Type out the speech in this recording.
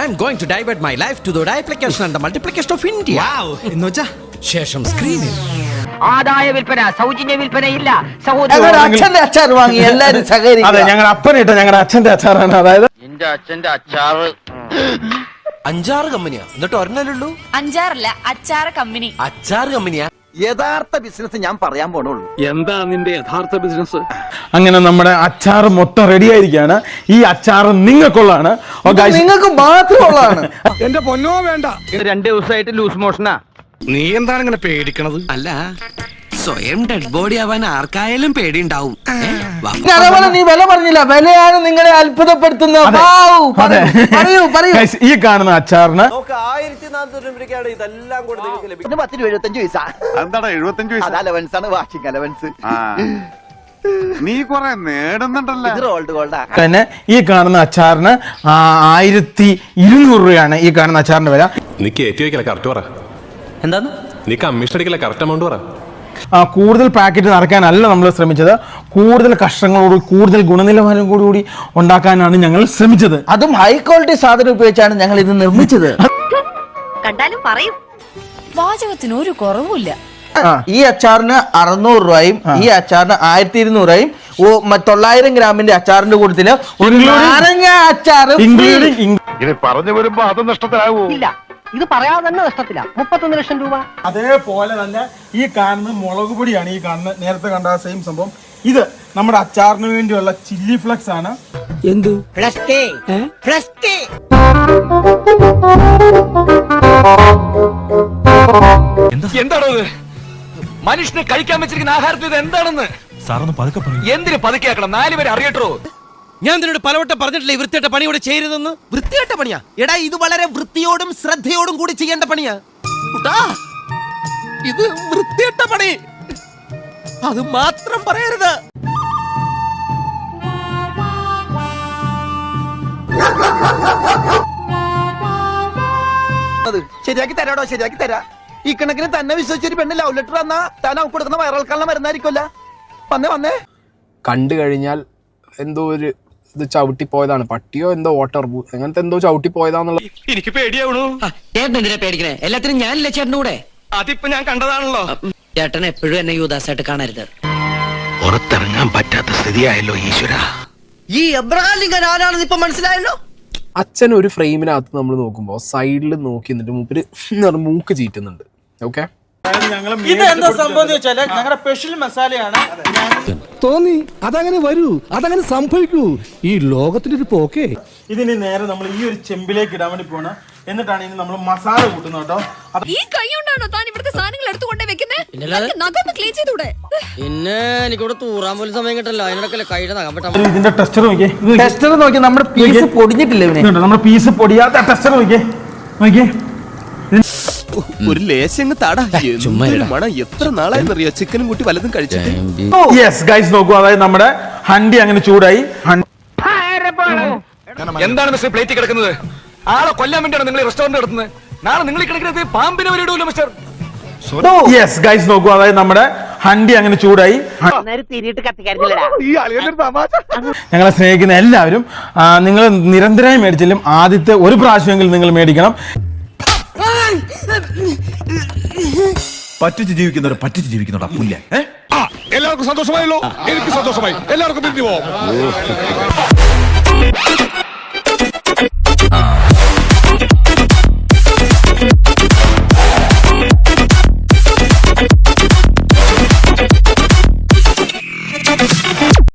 I am going to divert my life to the application and the multiplication of India. എന്നുവെച്ചാ ശേഷം സ്ക്രീനിൽ ആദായ വിൽപ്പന സൗജന്യ വിൽപ്പനയില്ല. ഞങ്ങളുടെ അച്ഛന്റെ അച്ചാർ വാങ്ങി എല്ലാരും അതെ സഹകരിക്കുക ഞങ്ങളുടെ അപ്പനിട്ട ഞങ്ങളുടെ അച്ഛന്റെ അച്ചാറാണ്. അതായത് എന്റെ അച്ഛന്റെ അച്ചാറ്. അഞ്ചാറ് കമ്പനിയാ. എന്നിട്ട് ഒരെണ്ണല്ലുള്ളൂ അഞ്ചാറല്ല അച്ചാറ് കമ്പനി. അച്ചാറ് കമ്പനിയാ? യഥാർത്ഥ ബിസിനസ് ഞാൻ പറയാൻ പോണുള്ളൂ. എന്താ നിന്റെ യഥാർത്ഥ ബിസിനസ് അങ്ങനെ നമ്മുടെ അച്ചാർ മൊത്തം റെഡി ആയിരിക്കാണ് ഈ അച്ചാർ നിങ്ങൾക്കുള്ളാണ് നിങ്ങൾക്ക് മാത്രമുള്ളതാണ്. എന്റെ പൊന്നോ വേണ്ട. രണ്ട് ദിവസമായിട്ട് ലൂസ് മോഷനാ നീ എന്താണ് ഇങ്ങനെ പേടിക്കണത്? അല്ല സ്വയം ഡെഡ് ബോഡി ആവാൻ ആർക്കായാലും പേടിയുണ്ടാവും. അതേപോലെ നീ വില പറഞ്ഞില്ല. വിലയാണ് നിങ്ങളെ അത്ഭുതപ്പെടുത്തുന്നത്. ഈ കാണുന്ന അച്ചാറിന് ഇത് പത്ത് രൂപ എഴുപത്തഞ്ച് പൈസ. എന്താടാ എഴുപത്തഞ്ച് അത് അലവൻസ് ആണ് വാഷിംഗ് അലവൻസ് നീ കൊറേ നേടുന്നുണ്ടല്ലോ. തന്നെ ഈ കാണുന്ന അച്ചാറിന് ആയിരത്തി ഇരുന്നൂറ് രൂപയാണ് ഈ കാണുന്ന അച്ചാറിന്റെ വില. നീ കയറ്റി വയ്ക്കല കറക്റ്റ് പറ. എന്താന്ന്? നീ കമ്മീഷൻ അടിക്കല കറക്റ്റ് എമൗണ്ട് പറ. കൂടുതൽ പാക്കറ്റ് നിറയ്ക്കാനല്ല നമ്മൾ ശ്രമിച്ചത്. കൂടുതൽ കഷ്ണങ്ങളോട് കൂടുതൽ ഗുണനിലവാരം കൂടി കൂടി ഉണ്ടാക്കാനാണ് ഞങ്ങൾ ശ്രമിച്ചത്. അതും ഹൈ ക്വാളിറ്റി സാധനം ഉപയോഗിച്ചാണ് ഞങ്ങൾ ഇത് നിർമ്മിച്ചത്. കണ്ടാലും പറയും. വാചകത്തിന് ഒരു കുറവുമില്ല. ഈ അച്ചാറിന് അറുന്നൂറ് രൂപയും ഈ അച്ചാറിന് ആയിരത്തി ഇരുന്നൂറായും തൊള്ളായിരം ഗ്രാമിന്റെ അച്ചാറിന്റെ കൂട്ടത്തിൽ ഒരു നാരങ്ങ അച്ചാറ് free. പറഞ്ഞു വരുമ്പോ അത് നഷ്ടത്തിലാവൂ. ഇല്ല. ഇത് പറയാതെ തന്നെ നഷ്ടത്തില്ല. മുപ്പത്തൊന്ന് ലക്ഷം രൂപ. അതേപോലെ തന്നെ ഈ കാണുന്ന മുളക് പൊടിയാണ് ഈ കാണുന്ന നേരത്തെ കണ്ട സെയിം സംഭവം. ഇത് നമ്മുടെ അച്ചാറിന് വേണ്ടിയുള്ള ചില്ലി ഫ്ലക്സ് ആണ്. എന്താണോ ഇത് മനുഷ്യന് കഴിക്കാൻ വെച്ചിരിക്കുന്ന ആഹാരത്തിൽ ഇത് എന്താണെന്ന്? സാറൊന്ന് പതുക്കെ പറയും. എന്തിനു പതുക്കെയാക്കണം നാല് പേര് അറിയട്ടോ. ഞാൻ നിന്നോട് പലവട്ടം പറഞ്ഞിട്ടില്ലേ ഈ വൃത്തിയായിട്ട പണി ഇവിടെ ചെയ്യരുതെന്ന്? വൃത്തിയായിട്ട പണിയാ? എടാ ഇത് വളരെ വൃത്തിയോടും ശ്രദ്ധയോടും കൂടി ചെയ്യേണ്ട പണിയാ. കുട്ടാ, ഇത് വൃത്തിയായിട്ട പണി. അത് മാത്രം പറയരുത്. അത് ശരിയാക്കി തരാടോ ശരിയാക്കി തരാ. ഈ കണക്കിന് തന്നെ വിശ്വസിച്ചൊരു പെണ്ണ് ലവ് ലെറ്റർ തന്നാ താൻ അവൾക്ക് കൊടുക്കുന്ന വയറൽക്കാലം മരുന്നായിരിക്കുമല്ല വന്നേ വന്നേ. കണ്ടു കഴിഞ്ഞാൽ എന്തോ ഒരു ഇത് ചവിട്ടി പോയതാണ്. പട്ടിയോ എന്തോ വാട്ടർ അങ്ങനത്തെ എന്തോ ചവിട്ടി പോയതാന്നുള്ളത്. എനിക്ക് പേടിയാവണു. ചേട്ടൻ എന്തിനാ പേടിക്കണേ? എല്ലാത്തിനും ഞാനില്ല ചേട്ടൻ കൂടെ? അതിപ്പോ ഞാൻ കണ്ടതാണല്ലോ. ചേട്ടൻ എപ്പോഴും എന്നെ യുവദാസായിട്ട് കാണരുത്. പുറത്തിറങ്ങാൻ പറ്റാത്ത സ്ഥിതിയായല്ലോ ഈശ്വര. ഈ എബ്രഹാം ലിങ്കൻ ആരാണെന്ന് ഇപ്പൊ മനസ്സിലായല്ലോ? അച്ഛൻ ഒരു ഫ്രെയിമിനകത്ത് നമ്മൾ നോക്കുമ്പോൾ സൈഡിൽ നോക്കി നിന്നിട്ട് മൂപ്പര് മൂക്ക് ചീറ്റുന്നുണ്ട്. ഓക്കെ ഇത് എന്താ സംഭവം എന്ന് വെച്ചാൽ ഞങ്ങളുടെ സ്പെഷ്യൽ മസാലയാണ് തോന്നി. അതങ്ങനെ വരൂ. അതങ്ങനെ സംഭവിക്കൂ. ഈ ലോകത്തിന്റെ ഒരു പോക്കെ. ഇതിന് നേരെ നമ്മൾ ഈ ഒരു ചെമ്പിലേക്ക് ഇടാൻ വേണ്ടി പോണ എന്നിട്ടാണ് ഇനി നമ്മൾ മസാല കൂട്ടുന്നത് കേട്ടോ. ഈ കൈ കൊണ്ടാണോ താൻ ഇവിടുത്തെ സാധനങ്ങൾ എടുത്തുകൊണ്ട് വെക്കുന്നത് നഖൊന്ന് ക്ലീൻ ചെയ്തൂടെ? പിന്നെ എനിക്കിവിടെ തൂറാൻ പോലും സമയം കിട്ടല്ലോ അതിനിടക്കല്ലേ കൈയുടെ നഖം ഇതിന്റെ ടെസ്റ്റർ നോക്കിയേ. ടെസ്റ്റർ നോക്കിയാൽ നമ്മുടെ പീസ് പൊടിഞ്ഞിട്ടില്ല ഇവനെ? നമ്മുടെ പീസ് പൊടിയാത്ത ടെസ്റ്റർ നോക്കിയേ. നോക്കിയേ. ഒരു ലേശങ്ങ് തടാ. മണം. എത്ര നാളായെന്നറിയോ ചിക്കനും കൂട്ടി വല്ലതും കഴിച്ചിട്ട്. യെസ് ഗൈസ് നോക്കൂ. അതായത് നമ്മുടെ ഹണ്ടി അങ്ങനെ ചൂടായി. ഹൺ- എന്താണ് മിസ്റ്റർ പ്ലേറ്റ് കിടക്കുന്നത്? ആളെ കൊല്ലാൻ വേണ്ടിയാണ് നിങ്ങൾ റെസ്റ്റോറന്റ് നടത്തുന്നത്. നാളെ നിങ്ങൾ ഈ കിടക്കുന്നത് പാമ്പിനെ വരെ ഇടൂല്ലോ മിസ്റ്റർ യെസ് ഗൈസ് നോക്കൂ. അതായത് നമ്മുടെ ഹണ്ടി അങ്ങനെ ചൂടായി. ഹ- തിരിയിട്ട് കത്തിക്കാരില്ലടാ ഈ അളിയൊരു തമാശ. ഞങ്ങളെ സ്നേഹിക്കുന്ന എല്ലാവരും ആ, നിങ്ങൾ നിരന്തരമായി മേടിച്ചാലും ആദ്യത്തെ ഒരു പ്രാവശ്യമെങ്കിലും നിങ്ങൾ മേടിക്കണം. പറ്റിച്ച് ജീവിക്കുന്നവരെ പറ്റിച്ച് ജീവിക്കുന്നവരാ പുല്ല. എല്ലാവർക്കും സന്തോഷമായല്ലോ. എനിക്ക് സന്തോഷമായി. എല്ലാവർക്കും പിരിഞ്ഞു പോവാം.